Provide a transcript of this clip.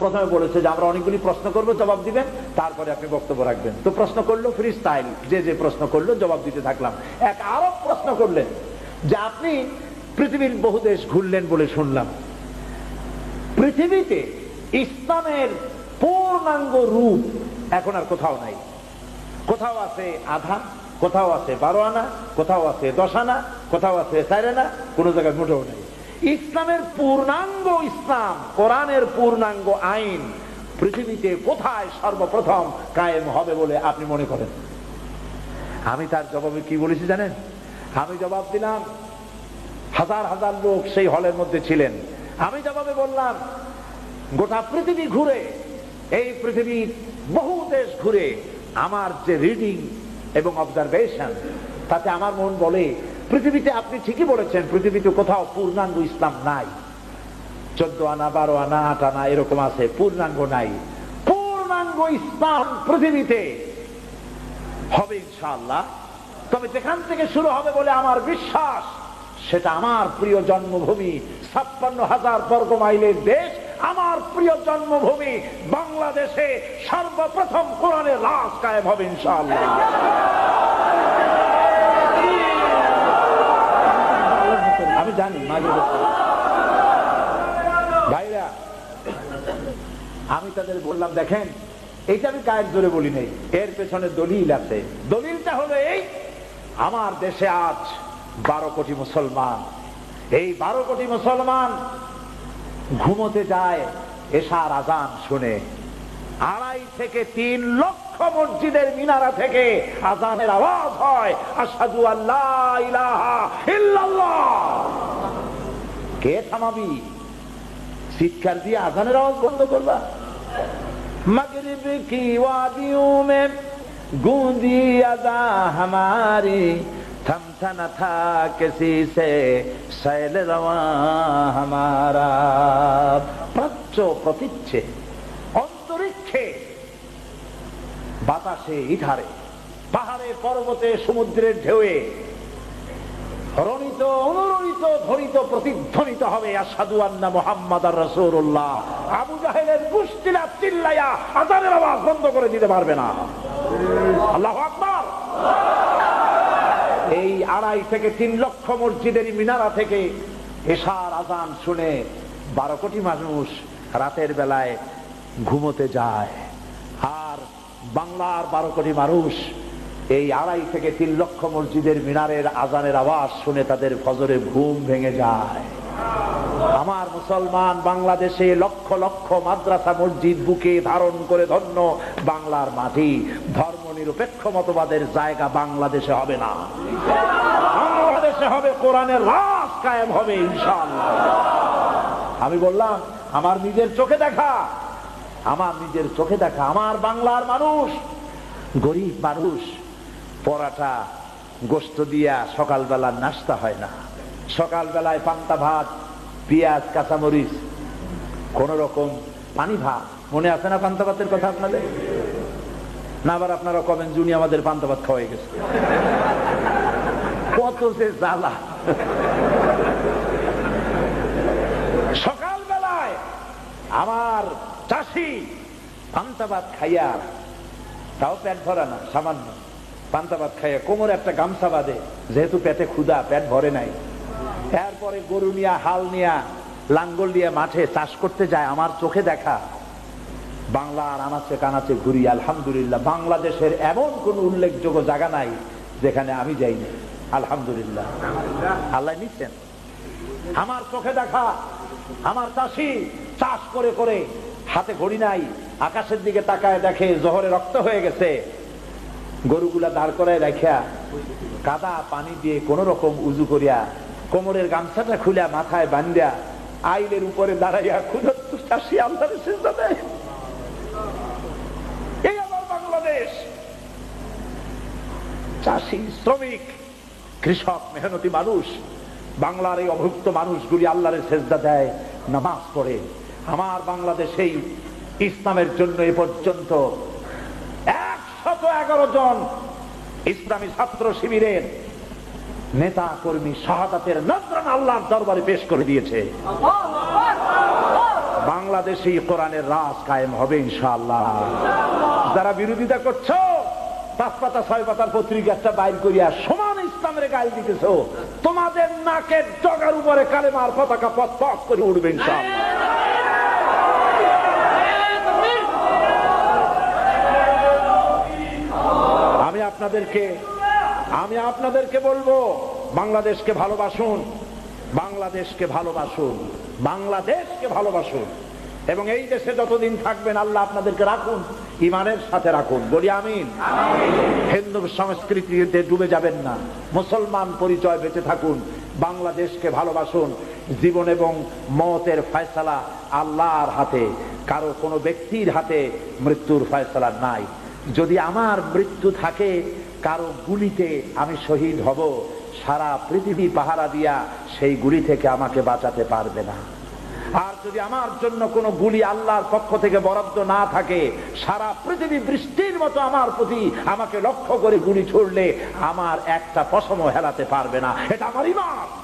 প্রথমে বলেছে যে আমরা অনেকগুলি প্রশ্ন করব, জবাব দিবেন। তারপরে আপনি বক্তব্য রাখবেন। তো প্রশ্ন করল ফ্রি স্টাইল যে যে প্রশ্ন করল, জবাব দিতে থাকলাম। এক আরও প্রশ্ন করলেন যে আপনি পৃথিবীর বহু দেশ ঘুরলেন বলে শুনলাম। পৃথিবীতে ইসলামের পূর্ণাঙ্গ রূপ এখন আর কোথাও নাই। কোথাও আছে আধা কোথাও আছে বারো আনা, কোথাও আছে দশ আনা, কোথাও আছে চার আনা, কোন জায়গায় মোটেও নেই। ইসলামের পূর্ণাঙ্গ ইসলাম, কোরআনের পূর্ণাঙ্গ আইন পৃথিবীতে কোথায় সর্বপ্রথম কায়েম হবে বলে আপনি মনে করেন? আমি তার জবাবে কি বলেছি জানেন? আমি জবাব দিলাম, হাজার হাজার লোক সেই হলের মধ্যে ছিলেন। আমি জবাবে বললাম, গোটা পৃথিবী ঘুরে, এই পৃথিবীর বহু দেশ ঘুরে আমার যে রিডিং এবং অবজারভেশন তাতে আমার মন বলে পৃথিবীতে আপনি ঠিকই বলেছেন, পৃথিবীতে কোথাও পূর্ণাঙ্গ ইসলাম নাই। চোদ্দ আনা, বারো আনা, আট আনা এরকম আছে, পূর্ণাঙ্গ নাই। পূর্ণাঙ্গ ইসলাম পৃথিবীতে। হবে ইনশাআল্লাহ। তবে যেখান থেকে শুরু হবে বলে আমার বিশ্বাস, সেটা আমার প্রিয় জন্মভূমি, ছাপ্পান্ন হাজার বর্গ মাইলের দেশ, আমার প্রিয় জন্মভূমি, বাংলাদেশে সর্বপ্রথম কোরআনের লাশ কায়েম হবে ইনশাআল্লাহ আমি জানি মাঝে ভাইরা আমি তাদের বললাম দেখেন এইটা আমি কায়ের জোরে বলি নেই, এর পেছনে দলিল আছে। দলিলটা হলো এই, আমার দেশে আজ বারো কোটি মুসলমান। এই বারো কোটি মুসলমান ঘুমোতে যায়, এশার আজান শুনে। আড়াই থেকে তিন লক্ষ মসজিদের মিনারা থেকে আজানের আওয়াজ হয় আসাদু আল্লাহ কে থামাবি? চিৎকার দিয়ে আজানের আওয়াজ বন্ধ করবা। मगरिब की वादियों में गूंजी अदा हमारी थमथा न था किसी से शैल रवा हमारा প্রাচ্য প্রতিচ্ছে অন্তরিক্ষে বাতাসে ইধারে পাহাড়ে পর্বতে সমুদ্রের ঢেউয়ে রণিত অনুরণিত ধ্বনিত প্রতিধ্বনিত হবে আসাদু আন্না মোহাম্মদ আর রসুল্লাহ আবু জাহেলের কুষ্টিলা চিল্লাইয়া আজানের আওয়াজ বন্ধ করে দিতে পারবে না। আল্লাহ আকবার। এই আড়াই থেকে তিন লক্ষ মসজিদের মিনারা থেকে এশার আজান শুনে বারো কোটি মানুষ রাতের বেলায় ঘুমোতে যায়। আর বাংলার বারো কোটি মানুষ এই আড়াই থেকে তিন লক্ষ মসজিদের মিনারের আজানের আওয়াজ শুনে তাদের ফজরে ঘুম ভেঙে যায়। আমার মুসলমান বাংলাদেশে লক্ষ লক্ষ মাদ্রাসা মসজিদ বুকে ধারণ করে ধন্য বাংলার মাটি। ধর্ম নিরপেক্ষ মতবাদের জায়গা বাংলাদেশে হবে না। বাংলাদেশে হবে, কোরআনের রাস কায়েম হবে, ইনশাআল্লাহ। আমি বললাম, আমার নিজের চোখে দেখা, আমার নিজের চোখে দেখা, আমার বাংলার মানুষ, গরিব মানুষ, পরাটা গোস্ত দিয়া সকালবেলা নাস্তা হয় না। সকালবেলায় পান্তা ভাত পেঁয়াজ, কাঁচামরিচ, কোন রকম পানি ভাত মনে আছে না পান্তা ভাতের কথা আপনাদের? না, আবার আপনারা কবেন জুনি আমাদের পান্তা ভাত খাওয়াই গেছে। কত যে জ্বালা। সকালবেলায় আমার চাষি পান্তা ভাত খাইয়া, তাও পেট ভরা না, সামান্য। পান্তা ভাত খাইয়া কোমরে একটা গামছা বাঁধে, যেহেতু পেটে ক্ষুদা পেট ভরে নাই। এরপরে গরু নিয়া, হাল নিয়া, লাঙ্গল দিয়ে মাঠে চাষ করতে যায়, আমার চোখে দেখা। বাংলার আনাচে কানাচে ঘুরি, আলহামদুলিল্লাহ। বাংলাদেশের এমন কোন উল্লেখযোগ্য জায়গা নাই যেখানে আমি যাইনি। আলহামদুলিল্লাহ। আল্লাহ নিচ্ছেন আমার চোখে দেখা, আমার চাষি চাষ করে করে হাতে ঘড়ি নাই, আকাশের দিকে তাকায় দেখে জহরে রক্ত হয়ে গেছে। গরুগুলা দাঁড় করায় রাখিয়া কাদা পানি দিয়ে কোন রকম উজু করিয়া কোমরের গামছাটা খুলিয়া মাথায় বান্ধিয়া আইলের উপরে দাঁড়াইয়া ক্ষুদত্ত চাষি এই আমার বাংলাদেশ। চাষি, শ্রমিক, কৃষক, মেহনতি মানুষ, বাংলার এই অভুক্ত মানুষগুলি আল্লাহরের সেজদা দেয়, নামাজ পড়ে। আমার বাংলাদেশেই ইসলামের জন্য এ পর্যন্ত একশত এগারো জন ইসলামী ছাত্র শিবিরের নেতা কর্মী শাহাদাতের নজরান আল্লাহর দরবারে পেশ করে দিয়েছে। বাংলা বাংলাদেশে কোরআনের রাজ কায়েম হবে ইনশাআল্লাহ। যারা বিরোধিতা করছ, পাঁচ পাতা, ছয় পাতার পত্রিকা একটা বাইর করিয়া সমান ইসলামের গাল দিতেছ, তোমাদের নাকের জগার উপরে কালেমার পতাকা পথ পথ করে উঠবে ইনশাআল্লাহ। আমি আপনাদেরকে আমি আপনাদেরকে বলব, বাংলাদেশকে ভালোবাসুন বাংলাদেশকে ভালোবাসুন বাংলাদেশকে ভালোবাসুন। এবং এই দেশে যতদিন থাকবেন, আল্লাহ আপনাদেরকে রাখুন, ইমানের সাথে রাখুন। বলি আমিন। হিন্দু সংস্কৃতিতে ডুবে যাবেন না। মুসলমান পরিচয় বেঁচে থাকুন, বাংলাদেশকে ভালোবাসুন। জীবন এবং মতের ফয়সালা আল্লাহর হাতে, কারও কোনো ব্যক্তির হাতে মৃত্যুর ফয়সালা নাই। যদি আমার মৃত্যু থাকে কারও গুলিতে আমি শহীদ হব, সারা পৃথিবী পাহারা দিয়া সেই গুলি থেকে আমাকে বাঁচাতে পারবে না। আর যদি আমার জন্য কোনো গুলি আল্লাহর পক্ষ থেকে বরাদ্দ না থাকে, সারা পৃথিবী বৃষ্টির মতো আমার প্রতি আমাকে লক্ষ্য করে গুলি ছুড়লে আমার একটা পশমও হেলাতে পারবে না। এটা আমার ইমান।